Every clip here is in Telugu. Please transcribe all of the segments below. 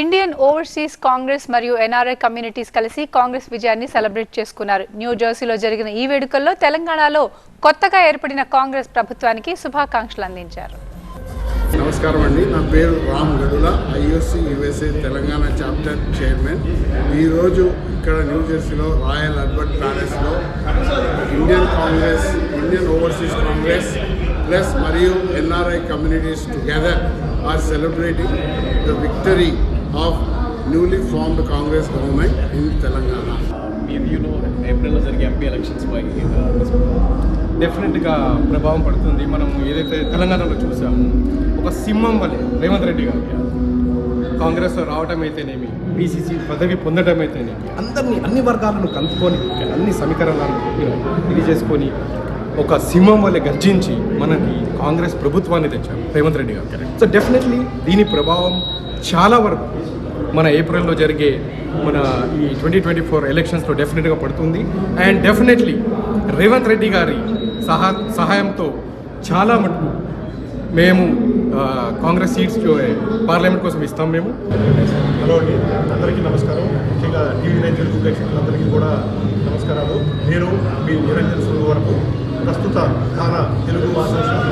ఇండియన్ ఓవర్సీస్ కాంగ్రెస్ మరియు ఎన్ఆర్ఐ కమ్యూనిటీస్ కలిసి కాంగ్రెస్ విజయాన్ని సెలబ్రేట్ చేసుకున్నారు. న్యూ జెర్సీలో జరిగిన ఈ వేడుకల్లో తెలంగాణలో కొత్తగా ఏర్పడిన కాంగ్రెస్ ప్రభుత్వానికి శుభాకాంక్షలు అందించారు. నమస్కారం అండి. నా పేరు Ram Gadula IOC USA Telangana chapter chairman. ఈరోజు ఇక్కడ న్యూజెర్సీలో రాయల్ అర్బర్ట్ ప్యాలెస్లో Indian congress Indian overseas congress plus మరియు NRI communities together are celebrating the victory of newly formed congress government in Telangana ఏప్రిల్లో జరిగే ఎంపీ ఎలక్షన్స్ పై uh, డెఫినెట్గా ప్రభావం పడుతుంది. మనం ఏదైతే తెలంగాణలో చూసాము ఒక సింహం వలె రేవంత్ రెడ్డి గారు కాంగ్రెస్లో రావటం అయితేనేమి బీసీసీ పదవి పొందడం అయితేనేమి అందరినీ అన్ని వర్గాలను కలుపుకొని అన్ని సమీకరణాలను ఇది చేసుకొని ఒక సింహం వల్ల గర్జించి మనకి కాంగ్రెస్ ప్రభుత్వాన్ని తెచ్చారు. రేవంత్ రెడ్డి గారు. సో డెఫినెట్లీ దీని ప్రభావం చాలా వరకు మన ఏప్రిల్లో జరిగే మన ఈ ట్వంటీ ట్వంటీ ఫోర్ ఎలక్షన్స్లో డెఫినెట్గా పడుతుంది. అండ్ డెఫినెట్లీ రేవంత్ రెడ్డి గారి సహా సహాయంతో చాలా మటుకు మేము కాంగ్రెస్ సీట్స్ పార్లమెంట్ కోసం ఇస్తాం మేము. హలో అండి. అందరికీ నమస్కారం. ముఖ్యంగా టీవీ నైన్ తెలుగు ప్రేక్షకులందరికీ కూడా నమస్కారాలు. నేను మీ నిరంజన్ సులు వరకు ప్రస్తుత ఘాన తెలుగు అసోసియేషన్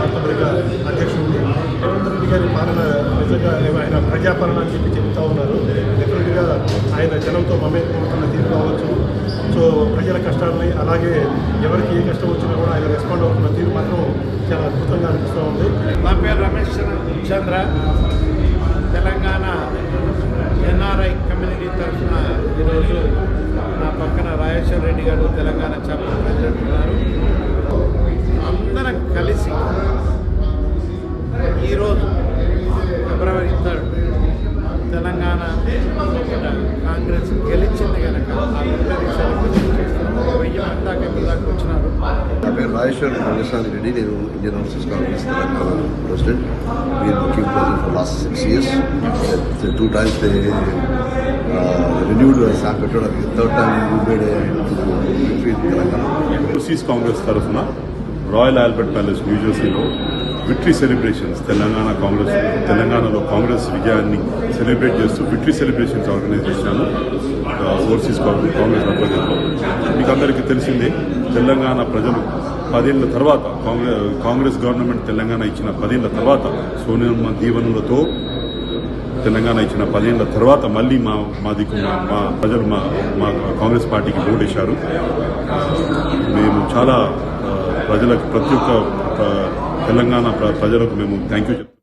అధ్యక్షుడు రేవంత్ రెడ్డి గారి పాలన నిజంగా ఆయన ప్రజాపాలన అని చెప్పి చెప్తా ఉన్నారు. డెఫినెట్గా ఆయన జనంతో మమేకమవుతున్న తీరు కావచ్చు. సో ప్రజల కష్టాలని అలాగే ఎవరికి ఏ కష్టం వచ్చినా కూడా ఆయన రెస్పాండ్ అవుతున్న తీరు మాత్రం చాలా అద్భుతంగా అనిపిస్తూ ఉంది. నా పేరు Ramesh Chandra. Telangana. నా పేరు రాజేశ్వర్ రంగస్వామి రెడ్డి నేను Indian overseas Congress Telangana president been working president for last six years two times they renewed sir పెట్టడానికి third time made Telangana overseas Congress తరఫున royal Albert palace న్యూజెర్సీలో Victory celebrations Telangana congress తెలంగాణలో కాంగ్రెస్ విజయాన్ని సెలబ్రేట్ చేస్తూ విక్టరీ సెలబ్రేషన్స్ ఆర్గనైజ్ చేశాను ఓవర్సీస్ కాంగ్రెస్ కాంగ్రెస్ ఆధ్వర్యంలో మీకు అందరికీ తెలిసిందే తెలంగాణ ప్రజలు పదేళ్ళ తర్వాత కాంగ్రెస్ కాంగ్రెస్ గవర్నమెంట్ తెలంగాణ ఇచ్చిన పదేళ్ళ తర్వాత సోనియమ్మ దీవెనలతో తెలంగాణ ఇచ్చిన పదేళ్ళ తర్వాత మళ్ళీ మా మా దిక్కు మా మా ప్రజలు మా మా కాంగ్రెస్ పార్టీకి ఓటేశారు. మేము చాలా ప్రజలకు ప్రతి ఒక్క తెలంగాణ ప్ర- ప్రజలకు మేము థ్యాంక్ యూ చెప్తాం